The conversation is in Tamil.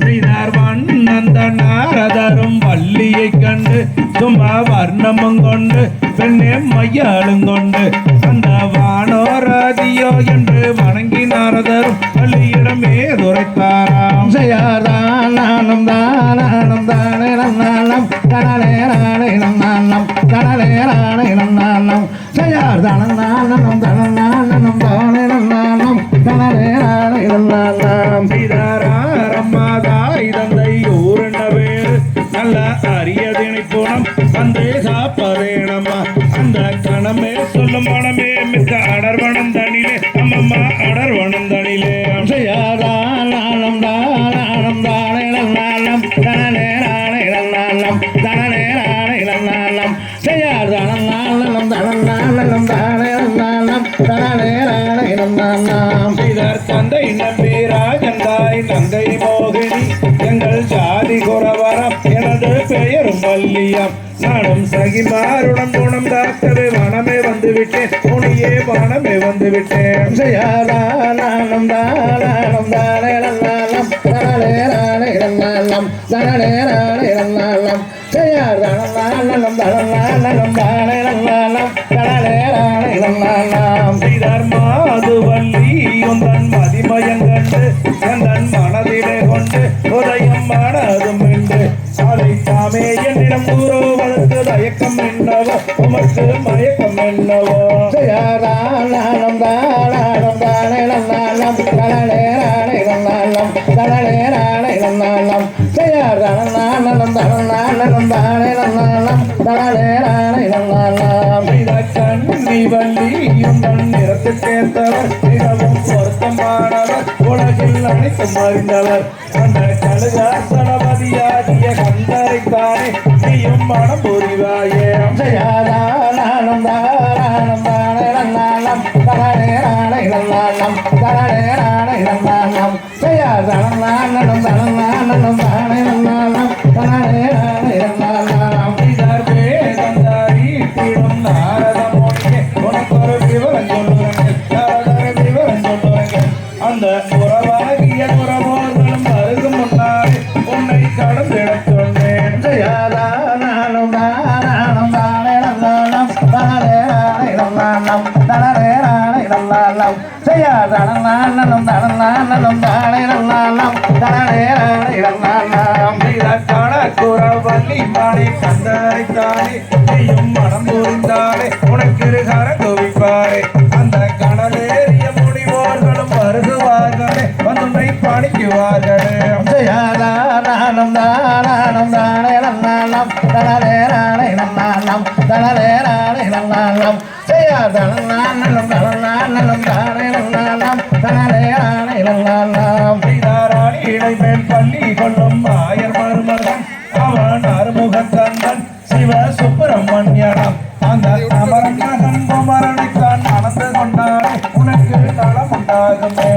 பிதர் வண்ணந்த நாரதரும் வள்ளியை கண்டு சும்மா வர்ணமும் கொண்டு பெண்ணே மையாளும் கொண்டு அந்த வானோராதியோ என்று வணங்கி நாரதரும் பள்ளியிடமே துரைத்தாராம் ஜெயதான் நானும் தானும் தானே நம் நானம். கடலே ராணே நம் நானம். கடலே ராணே நம் நானம் ஜெயார் தானம் நானம். தனம் நானம். தானே அரியதினை போனம் வந்தே சாப்பதேனம்மா அந்த கணமே சொல்லும் மனமே மிக்க அடர்வனம் தனிலே அம்மம்மா அடர்வனம் தனிலே செய்யாதானம் தானம் தானே நன்னாலம் தனலே நாளம் நன்னாலம் தனலே நாளம் நன்னாலம் நாளம் நானம் தனநானம் தானே நன்னாலம் தனலே நானே நாளம் செய்தார் தந்தை நம்பி பெயரும் நானும் சகிமாருடன் குணம் காக்கவே வனமே வந்து விட்டேன் உனியே வனமே வந்து விட்டேன் செய்யாதானம் தானம் தானே நன்னாலம் தனலே நானே நன்னாலம் தனலே நானே நன்னாலம் செய்யாதானம் நானம் என்னவோ உமக்கு மயக்கம் என்னவோ செய்யாதானம் தானம் தானே நன்னாலம் தனலே நானே நன்னாலம் தனலே நானே நன்னாலம் செய்யாதானம் நானம் தானே கண்ணி மிகவும் பொருத்தமானவர் உலகில் அனைத்தும் அறிந்தவர். அந்த கந்தரைத்தானே நீயும் மனம் புரிவாயே. செய்யாதானம் தானம் தானே நன்னாலம் தனலே நானே நன்னாலம் தனலே நானே நன்னாலம் செய்யாதானம் நானம் தனநானம் தானே உனக்கு ஒரு விவரம் சொல்லுவாங்க நானே நன்னாலம் செய்யாதானம் நானம் தனநானம் தானே நன்னாலம் தனலே நானே நன்னாலம் கணக்குறவல்லி மாலை கண்டறிந்தாலே நீயும் மனம் புரிந்தாலே உனக்கு கர குவிப்பாரே அந்த கடலேறிய முடிவோர்களும் வருகுவார்களே வந்து பணிக்குவார்களே செய்யாதானம் தானம் தானே நானே நானே பள்ளி கொள்ளும் ஆயர் மருமகன் அவன் அறுமுகன் தந்தன் சிவ சுப்பிரமணியனம். அந்த அமரன் குமரனை தான் நடந்து கொண்டாரே உனக்கு நலம் உண்டாகுமே.